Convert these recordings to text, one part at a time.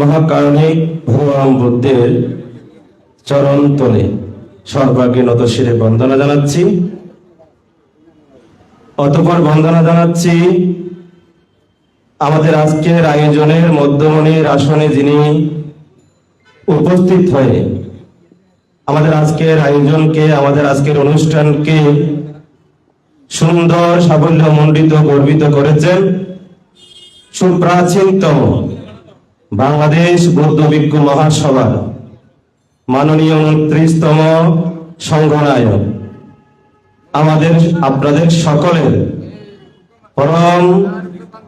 মহাকারণিক ভগবান বুদ্ধের চরণ তলে সর্বাগ্রে নত শিরে বন্দনা জানাচ্ছি। অতপর বন্দনা জানাচ্ছি, আমাদের আজকের আয়োজনের মধ্যমণির আসনে যিনি উপস্থিত হয়ে আমাদের আজকের আয়োজনকে, আমাদের আজকের অনুষ্ঠানকে সুন্দর সাফল্য মণ্ডিত গর্বিত করেছেন। সুপ্রাচীনতম বাংলাদেশ বৌদ্ধ ভিক্ষু মহাসভার মাননীয় উনত্রিশতম সংঘনায়ক। আমাদের, আপনাদের সকলের পরম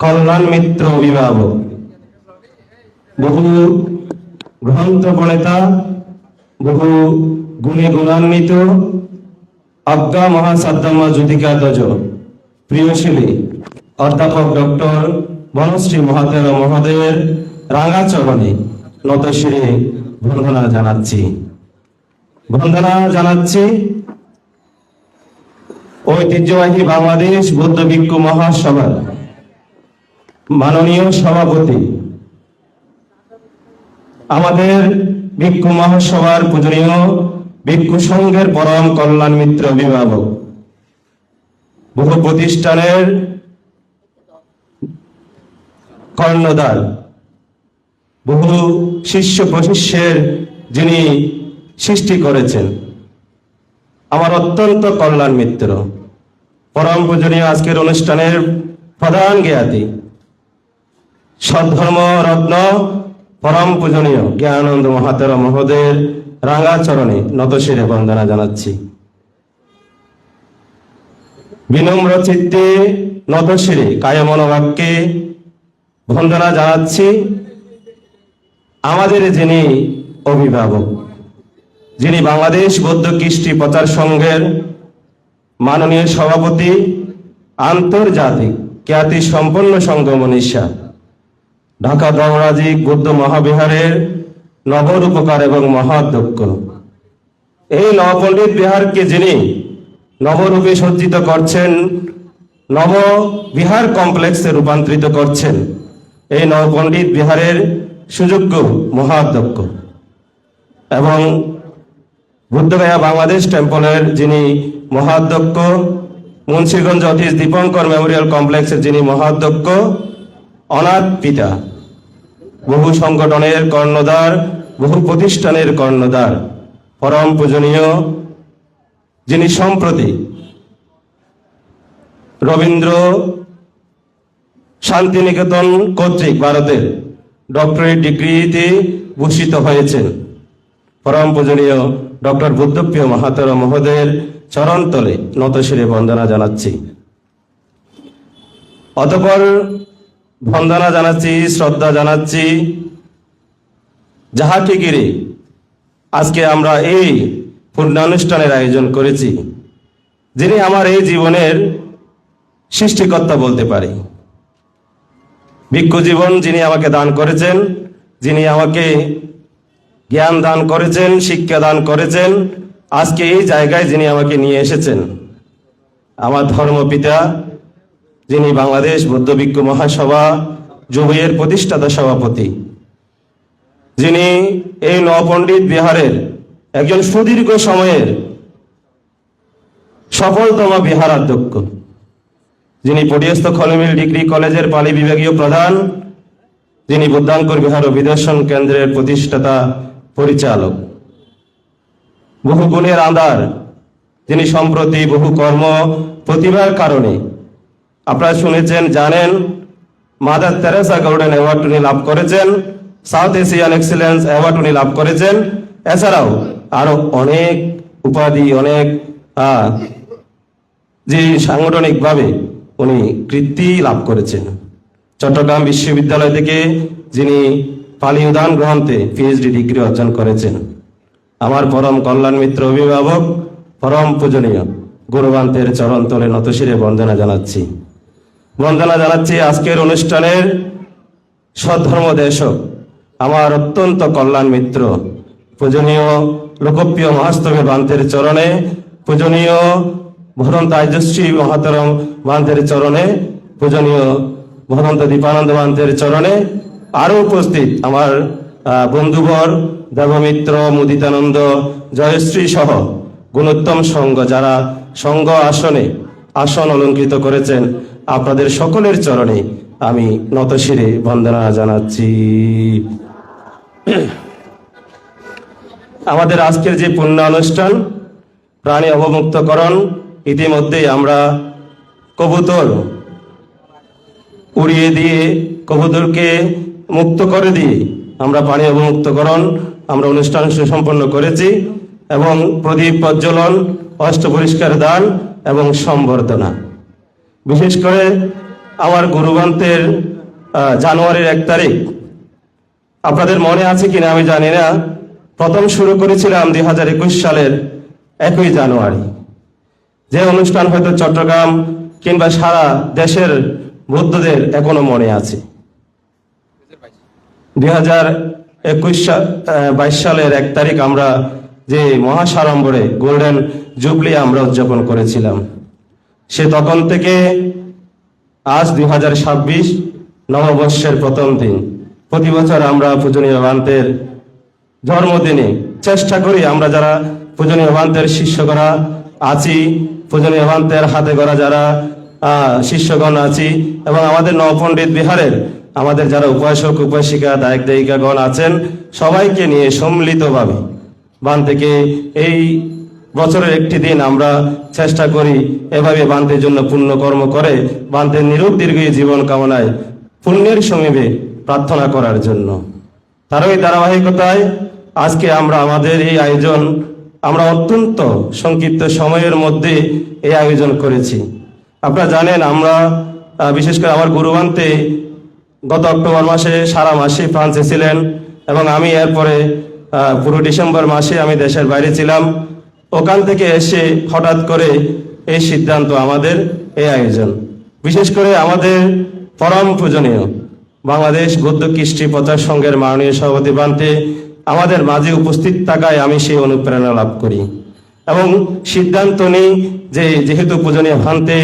কল্যাণ মিত্র অভিভাবক, বহু গ্রন্থ প্রণেতা, বহু গুণে গুণান্বিত, আজ্ঞা মহাসাদ্দাম্মা জ্যোতিকা দজ প্রিয়শিলী, অধ্যাপক ডক্টর বনশ্রী মহাতের মহোদয়ের রাঙা চরণে নতশিরে বন্দনা জানাচ্ছি। বন্দনা জানাচ্ছি, ঐতিহ্যবাহী বাংলাদেশ বৌদ্ধ ভিক্ষু মহাসভার মাননীয় সভাপতি। আমাদের ভিক্ষু মহাসভার পূজনীয় ভিক্ষু সংঘের পরম কল্যাণ মিত্র অভিভাবক। বহু প্রতিষ্ঠানের কর্ণধার। বহু শিষ্য প্রশিষ্যের যিনি সৃষ্টি করেছেন। আমার অত্যন্ত কল্যাণ মিত্র। পরম পূজনীয় আজকের অনুষ্ঠানের প্রধান জ্ঞাতি। সদ্ধর্ম রত্ন পরম পূজনীয় জ্ঞানন্দ মহাতের মহোদয়ের রাঙাচরণে নতশিরে বন্দনা জানাচ্ছি। বিনম্র চিত্তে নতশিরে কায় মনোবাক্যে বন্দনা জানাচ্ছি। আমাদের যিনি অভিভাবক, যিনি বাংলাদেশ বৌদ্ধ কৃষ্টি প্রচার সংঘের মাননীয় সভাপতি, আন্তর্জাতিক খ্যাতি সম্পন্ন সংঘ মনীষা ঢাকা দমরাজিক বৌদ্ধ মহাবিহারের নবরূপকার এবং মহাধ্যক্ষ। এই নবপণ্ডিত বিহারকে যিনি নবরূপে সজ্জিত করছেন নব বিহার কমপ্লেক্সে রূপান্তরিত করছেন, এই নবপণ্ডিত বিহারের সুযোগ্য মহাধ্যক্ষ। এবং বুদ্ধগয়া বাংলাদেশ টেম্পলের যিনি মহাধ্যক্ষ, মুন্সিগঞ্জ অতীশ দীপঙ্কর মেমোরিয়াল কমপ্লেক্সের যিনি মহাধ্যক্ষ, অনাথ পিতা, বহু সংগঠনের কর্ণধার, বহু প্রতিষ্ঠানের কর্ণধার, পরম পূজনীয়, যিনি সম্প্রতি রবীন্দ্র শান্তিনিকেতন কর্তৃক ভারতের ডক্টরেট ডিগ্রিতে ভূষিত হয়েছেন। পরম পূজনীয় ডক্টর বুদ্ধপ্রিয় মহাতর মহোদয়ের চরণতলে নতশিরে বন্দনা জানাচ্ছি। অতপর বন্দনা জানাচ্ছি, শ্রদ্ধা জানাচ্ছি। যাহাকে ঘিরে আজকে আমরা এই পূর্ণানুষ্ঠানের আয়োজন করেছি, যিনি আমার এই জীবনের সৃষ্টিকর্তা বলতে পারি। ভিক্ষু জীবন যিনি আমাকে দান করেছেন, যিনি আমাকে জ্ঞান দান করেছেন, শিক্ষা দান করেছেন, আজকে এই জায়গায় যিনি আমাকে নিয়ে এসেছেন। আমার ধর্মপিতা, যিনি বাংলাদেশ বৌদ্ধ ভিক্ষু মহাসভা যুবের প্রতিষ্ঠাতা সভাপতি, যিনি এই নপণ্ডিত বিহারের একজন সুদীর্ঘ সময়ের সফলতম বিহারাধ্যক্ষ। যিনি পটিয়স্থ খলমিল ডিগ্রি কলেজের পালি বিভাগীয় প্রধান, যিনি বুদ্ধাঙ্কর বিহার অভিদর্শন কেন্দ্রের প্রতিষ্ঠাতা পরিচালক। বহু গুণের আন্দার যিনি সম্প্রতি বহু কর্ম প্রতিভার কারণে, আপনারা শুনেছেন, জানেন, মাদার তেরেসা গোল্ডেন অ্যাওয়ার্ড উনি লাভ করেছেন, সাউথ এশিয়ান এক্সিলেন্স অ্যাওয়ার্ড উনি লাভ করেছেন, এছাড়াও আরও অনেক উপাধি, অনেক যে সাংগঠনিকভাবে উনি কৃতি লাভ করেছেন। চট্টগ্রাম বিশ্ববিদ্যালয় থেকে যিনি পালি উদান গ্রন্থে পিএইচডি ডিগ্রি অর্জন করেছেন, আমার পরম কল্যাণ মিত্র অভিভাবক, পরম পূজনীয় গুরুবান্তের চরণ তলে নতশিরে বন্দনা জানাচ্ছি। বন্দনা জানাচ্ছি আজকের অনুষ্ঠানের সদ্ধর্ম দেশক আমার অত্যন্ত কল্যাণ মিত্র, পূজনীয়, লোকপ্রিয় মহাস্তমী বান্তের চরণে পূজনীয় ভরন্ত আইজশ্রী মহাতরম বান্তের চরণে, পূজনীয় ভরন্ত দীপানন্দ বান্তের চরণে আরও উপস্থিত আমার বন্ধুবর, দেবমিত্র, মুদিতানন্দ, জয়শ্রী সহ গুণোত্তম সংঘ যারা সংঘ আসনে, আসন অলঙ্কৃত করেছেন আপনাদের সকলের চরণে আমি নতশিরে বন্দনা জানাচ্ছি। আমাদের আজকের যে পুণ্য অনুষ্ঠান প্রাণী অবমুক্তকরণ ইতিমধ্যেই আমরা কবুতর উড়িয়ে দিয়ে কবুতরকে মুক্ত করে দিয়ে আমরা পানি অবমুক্তকরণ আমরা অনুষ্ঠান সুসম্পন্ন করেছি এবং প্রদীপ প্রজ্বলন, অষ্ট পরিষ্কার দান এবং সম্বর্ধনা। বিশেষ করে আমার গুরুগ্রন্থের জানুয়ারির এক তারিখ। আপনাদের মনে আছে কিনা আমি জানি না। প্রথম শুরু করেছিলাম দুই হাজার একুশ সালের একই জানুয়ারি। যে অনুষ্ঠান হয়তো চট্টগ্রাম কিংবা সারা দেশের বৌদ্ধদের এখনও মনে আছে। দুই হাজার একুশ বাইশ সালের এক তারিখ আমরা যে মহাসাড়ম্বরে গোল্ডেন জুবলি আমরা উদযাপন করেছিলাম। সে তখন থেকে আজ দুই হাজার ছাব্বিশ নববর্ষের প্রথম দিন। প্রতি বছর আমরা পূজনীয় বান্তের জন্মদিনে চেষ্টা করি আমরা যারা পূজনীয় বান্তের শিষ্যগণা আছি। পূজনীয় বান্তের হাতে গড়া যারা শিষ্যগণ আছি এবং আমাদের নবপণ্ডিত বিহারের আমাদের যারা উপাসক, উপাসিকা, দায়ক, দায়িকাগণ আছেন, সবাইকে নিয়ে সম্মিলিতভাবে বান থেকে এই বছরের একটি দিন আমরা চেষ্টা করি এভাবে বান্তের জন্য পুণ্য কর্ম করে বান্তের নিরোগ দীর্ঘ জীবন কামনায় পুণ্যের সমীপে প্রার্থনা করার জন্য। তার ওই ধারাবাহিকতায় আজকে আমরা আমাদের এই আয়োজন আমরা অত্যন্ত সংক্ষিপ্ত সময়ের মধ্যে এই আয়োজন করেছি। আপনারা জানেন, আমরা বিশেষ করে আমার গুরুবান্তে গত অক্টোবর মাসে, সারা মাসে ফ্রান্সে ছিলেন এবং আমি এরপরে পুরো ডিসেম্বর মাসে আমি দেশের বাইরে ছিলাম। ওখান থেকে এসে হঠাৎ করে এই সিদ্ধান্ত আমাদের, এই আয়োজন। বিশেষ করে আমাদের পরম পূজনীয় বাংলাদেশ গদ্য কৃষ্টি প্রচার সংঘের মাননীয় সভাপতি বান্তে আমাদের মাঝে উপস্থিত থাকায় আমি সেই অনুপ্রেরণা লাভ করি। এবং সিদ্ধান্ত নিই যে যেহেতু পূজনীয় ভান্তে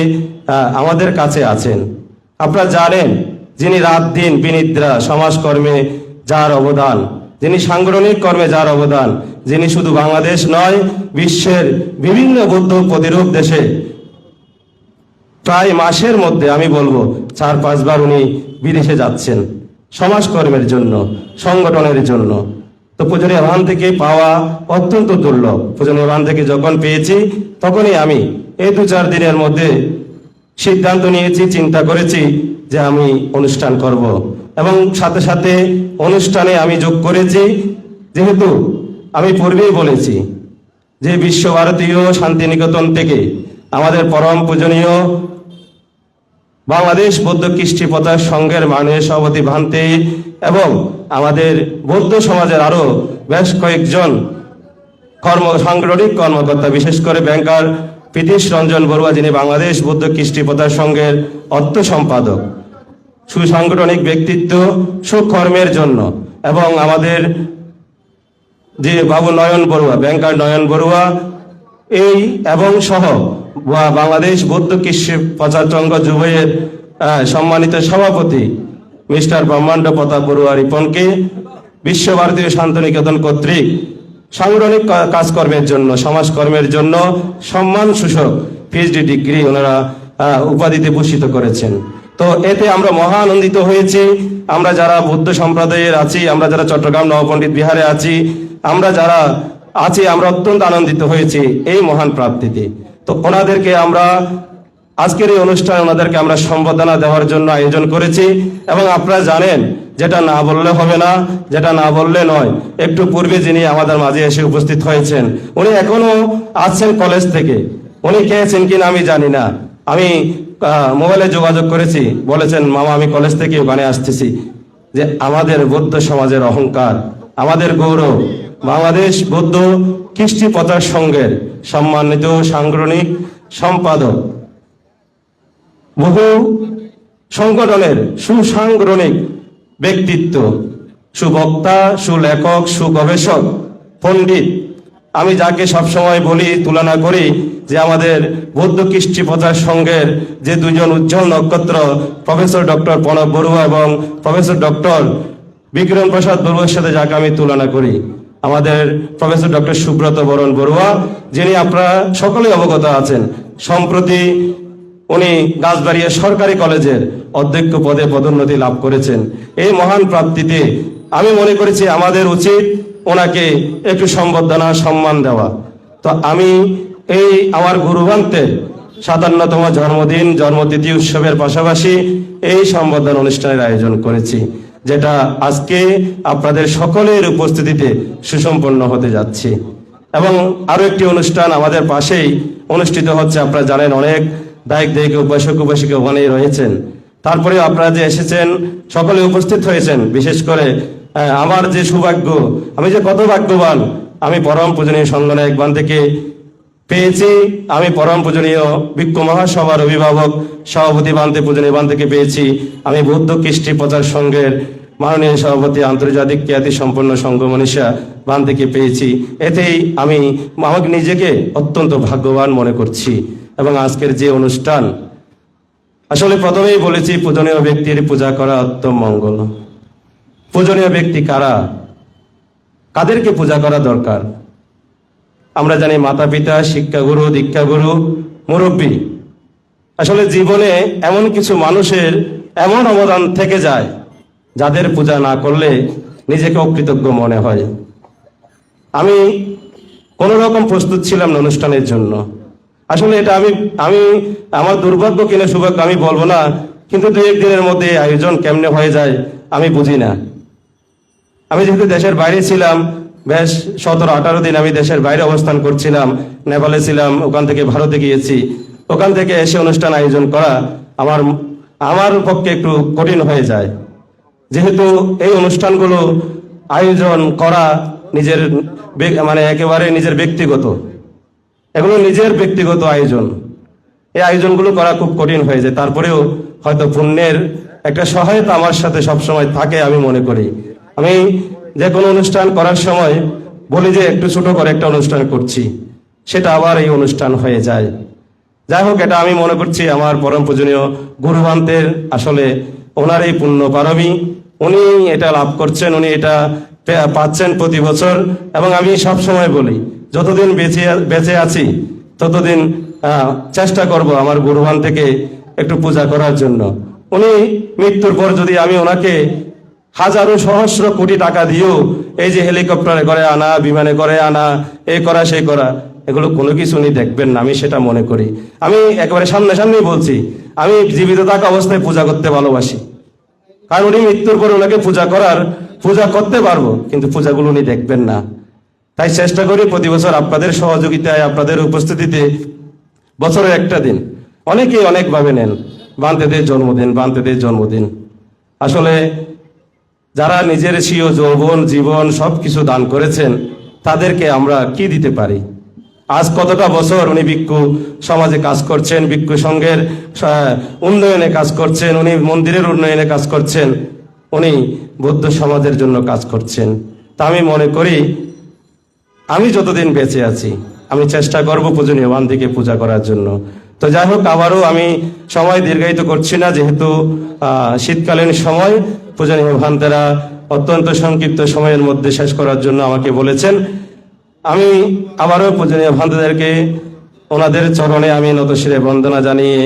আমাদের কাছে আছেন। আপনারা জানেন, যিনি রাত দিন বিনিদ্রা সমাজকর্মে যার অবদান, যিনি সাংগঠনিক কর্মে যার অবদান, যিনি শুধু বাংলাদেশ নয়, বিশ্বের বিভিন্ন বৌদ্ধ প্রতিরূপ দেশে প্রায় মাসের মধ্যে আমি বলব চার পাঁচবার উনি বিদেশে যাচ্ছেন। সমাজকর্মের জন্য, সংগঠনের জন্য। তো পূজনীয় ভান থেকে পাওয়া অত্যন্ত দুর্লভ। পূজনীয় ভান থেকে যখন পেয়েছি, তখনই আমি এই দু চার দিনের মধ্যে সিদ্ধান্ত নিয়েছি, চিন্তা করেছি যে আমি অনুষ্ঠান করব। এবং সাথে সাথে অনুষ্ঠানে আমি যোগ করেছি, যেহেতু আমি পূর্বেই বলেছি যে বিশ্বভারতীয় শান্তিনিকেতন থেকে আমাদের পরম পূজনীয় বাংলাদেশ বৌদ্ধ কৃষ্টি প্রচার সংঘের মাননীয় সভাপতি ভান্তে এবং আমাদের বৌদ্ধ সমাজের আরও বেশ কয়েকজন কর্ম, সাংগঠনিক কর্মকর্তা, বিশেষ করে ব্যাংকার প্রীতিশ রঞ্জন বড়ুয়া, যিনি বাংলাদেশ বৌদ্ধ কৃষ্টি প্রচার সংঘের অর্থ সম্পাদক। সুসাংগঠনিক ব্যক্তিত্ব, সুকর্মের জন্য এবং আমাদের যে বাবু নয়ন বড়ুয়া, ব্যাংকার নয়ন বড়ুয়া, এই এবং সহ বাংলাদেশ বৌদ্ধ কৃষি প্রচারচঙ্গ যুবের সম্মানিত সভাপতি মিস্টার ব্রহ্মাণ্ড প্রতাপ বড়ুয়া রিপনকে বিশ্বভারতীয় শান্তনিকেতন কর্তৃক সাংগঠনিক কাজকর্মের জন্য, সমাজকর্মের জন্য সম্মান সূচক পিএইচডি ডিগ্রি ওনারা উপাধিতে ভূষিত করেছেন। তো এতে আমরা মহা আনন্দিত হয়েছি। আমরা যারা বৌদ্ধ সম্প্রদায়ের আছি, আমরা যারা চট্টগ্রাম নবপণ্ডিত বিহারে আছি, আমরা যারা আছি, আমরা অত্যন্ত আনন্দিত হয়েছি এই মহান প্রাপ্তিতে। তো ওনাদেরকে আমরা আজকের এই অনুষ্ঠানে ওনাদেরকে আমরা সম্বর্ধনা দেওয়ার জন্য আয়োজন করেছি এবং আপনারা জানেন যেটা না বললে হবে না, যেটা না বললে নয়। একটু পূর্বে যিনি আমাদের মাঝে এসে উপস্থিত হয়েছেন, উনি এখনও আছেন কলেজ থেকে। উনি খেয়েছেন কিনা আমি জানি না। আমি মোবাইলে যোগাযোগ করেছি, বলেছেন, মামা, আমি কলেজ থেকে ওখানে আসতেছি। যে আমাদের বৌদ্ধ সমাজের অহংকার, আমাদের গৌরব বাংলাদেশ বৌদ্ধ কৃষ্টি প্রচার সংঘের সম্মানিত সাংগঠনিক সম্পাদক। বহু সংগঠনের সুসাংগঠনিক ব্যক্তিত্ব, সুবক্তা, সুলেখক, সুগবেষক, পণ্ডিত। আমি যাকে সবসময় বলি, তুলনা করি যে আমাদের বৌদ্ধ কৃষ্টি প্রচার সংঘের যে দুজন উজ্জ্বল নক্ষত্র, প্রফেসর ডক্টর প্রণব বড়ুয়া এবং প্রফেসর ডক্টর বিক্রম প্রসাদ বড়ুয়ার সাথে যাকে আমি তুলনা করি। আমাদের প্রফেসর ডক্টর সুব্রত বরণ বড়ুয়া, যিনি আপনারা সকলেই অবগত আছেন। সম্প্রতি উনি গাছবাড়িয়া সরকারি কলেজের অধ্যক্ষ পদে পদোন্নতি লাভ করেছেন। এই মহান প্রাপ্তিতে আমি মনে করেছি আমাদের উচিত ওনাকে একটু সম্বর্ধনা, সম্মান দেওয়া। তো আমি এই আমার গুরুভান্তের সাতান্নতম জন্মদিন, জন্মতিথি উৎসবের পাশাপাশি এই সম্বর্ধনা অনুষ্ঠানের আয়োজন করেছি। যেটা আজকে আপনাদের সকলের উপস্থিতিতে সুসম্পন্ন হতে যাচ্ছে। এবং আরও একটি অনুষ্ঠান আমাদের পাশেই অনুষ্ঠিত হচ্ছে, আপনারা জানেন অনেক দায়িক দায়িক উপাসক উপাসিকা ওখানেই রয়েছেন। তারপরে আপনারা যে এসেছেন, সকলে উপস্থিত হয়েছেন, বিশেষ করে আমার যে সৌভাগ্য, আমি যে কত ভাগ্যবান, আমি পরম পূজনীয় সঙ্গনায়ক বান থেকে পেয়েছি। আমি পরম পূজনীয় বিক্ষ মহাসভার অভিভাবক, সভাপতি বান্তে পূজনীয় বান থেকে পেয়েছি। আমি বৌদ্ধ কৃষ্টি প্রচার সংঘের মাননীয় সভাপতি আন্তর্জাতিক খ্যাতি সম্পন্ন সংঘ মনীষা বান থেকে পেয়েছি। এতেই আমি আমাকে নিজেকে অত্যন্ত ভাগ্যবান মনে করছি এবং আজকের যে অনুষ্ঠান, আসলে প্রথমেই বলেছি পূজনীয় ব্যক্তির পূজা করা মঙ্গল। পূজনীয় ব্যক্তি কারা? কাদেরকে পূজা করা দরকার? আমরা জানি মাতা পিতা শিক্ষাগুরু, দীক্ষাগুরু, মুরব্বী। আসলে জীবনে এমন কিছু মানুষের এমন অবদান থেকে যায়, যাদের পূজা না করলে নিজেকে অকৃতজ্ঞ মনে হয়। আমি কোনো রকম প্রস্তুত ছিলাম না অনুষ্ঠানের জন্য। আসলে এটা আমি আমি, আমার দুর্ভাগ্য কিনা সৌভাগ্য আমি বলব না, কিন্তু দু একদিনের মধ্যে আয়োজন কেমনে হয়ে যায় আমি বুঝি না। আমি যেহেতু দেশের বাইরে ছিলাম বেশ, সতেরো, আঠারো দিন আমি দেশের বাইরে অবস্থান করছিলাম, নেপালে ছিলাম, ওখান থেকে ভারতে গিয়েছি। ওখান থেকে এসে অনুষ্ঠান আয়োজন করা আমার আমার পক্ষে একটু কঠিন হয়ে যায়। যেহেতু এই অনুষ্ঠানগুলো আয়োজন করা নিজের মানে একেবারে নিজের ব্যক্তিগত। এগুলো নিজের ব্যক্তিগত আয়োজন। এই আয়োজনগুলো করা খুব কঠিন হয়ে যায়। তারপরেও হয়তো পুণ্যের একটা সহায়তা আমার সাথে সবসময় থাকে আমি মনে করি। আমি যে কোনো অনুষ্ঠান করার সময় বলি যে একটু ছোট করে একটা অনুষ্ঠান করছি, সেটা আবার এই অনুষ্ঠান হয়ে যায়। যাই হোক, এটা আমি মনে করছি আমার পরম পূজনীয় গুরুভান্তের আসলে ওনার এই পুণ্য পারমী। উনি এটা লাভ করছেন, উনি এটা পাচ্ছেন প্রতি বছর। এবং আমি সব সময় বলি, যতদিন বেঁচে বেঁচে আছি, ততদিন চেষ্টা করব আমার গুরুভান থেকে একটু পূজা করার জন্য। উনি মৃত্যুর পর যদি আমি ওনাকে হাজারো সহস্র কোটি টাকা দিয়েও এই যে হেলিকপ্টারে করে আনা, বিমানে করে আনা, এ করা, সে করা, এগুলো কোনো কিছু উনি দেখবেন না, আমি সেটা মনে করি। আমি একেবারে সামনে সামনে বলছি, আমি জীবিত থাকা অবস্থায় পূজা করতে ভালোবাসি। কারণ উনি মৃত্যুর পরে ওনাকে পূজা করার, পূজা করতে পারব, কিন্তু পূজাগুলো উনি দেখবেন না। তাই চেষ্টা করি প্রতি বছর আপনাদের সহযোগিতায়, আপনাদের উপস্থিতিতে বছরে একটা দিন, অনেকেই অনেকভাবে নেন, বান্তেদের জন্মদিন বান্তেদের জন্মদিন। আসলে যারা নিজের স্বীয় যৌবন, জীবন সবকিছু দান করেছেন, তাদেরকে আমরা কি দিতে পারি? আজ কতটা বছর উনি ভিক্ষু সমাজে কাজ করছেন, ভিক্ষু সংঘের উন্নয়নে কাজ করছেন, উনি মন্দিরের উন্নয়নে কাজ করছেন, উনি বৌদ্ধ সমাজের জন্য কাজ করছেন। তা আমি মনে করি, আমি যতদিন বেঁচে আছি, আমি চেষ্টা করব পূজনীয় বান্ধিকে পূজা করার জন্য। তো যাই হোক, আবারও আমি সময় দীর্ঘায়িত করছি না, যেহেতু শীতকালীন সময় পূজনীয় ভান্তেরা, অত্যন্ত সংক্ষিপ্ত সময়ের মধ্যে শেষ করার জন্য আমাকে বলেছেন, আমি আবারও পূজনীয় ভান্তেদেরকে ওনাদের চরণে আমি নতশিরে বন্দনা জানিয়ে,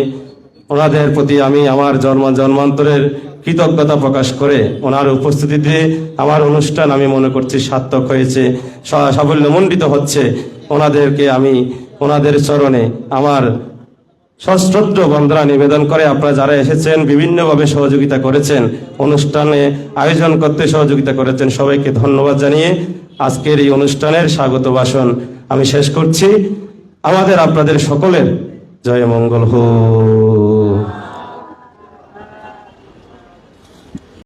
ওনাদের প্রতি আমি আমার জন্ম, জন্মান্তরের কৃতজ্ঞতা প্রকাশ করে ওনার উপস্থিতিতে আমার অনুষ্ঠান আমি মনে করছি সার্থক হয়েছে সাফল্যমণ্ডিত হচ্ছে। ওনাদেরকে আমি, ওনাদের চরণে আমার সশ্রদ্ধ বন্দনা নিবেদন করে আপনারা যারা এসেছেন, বিভিন্নভাবে সহযোগিতা করেছেন, অনুষ্ঠানে আয়োজন করতে সহযোগিতা করেছেন, সবাইকে ধন্যবাদ জানিয়ে আজকের এই অনুষ্ঠানের স্বাগত ভাষণ আমি শেষ করছি। আমাদের আপনাদের সকলের জয় মঙ্গল হোক।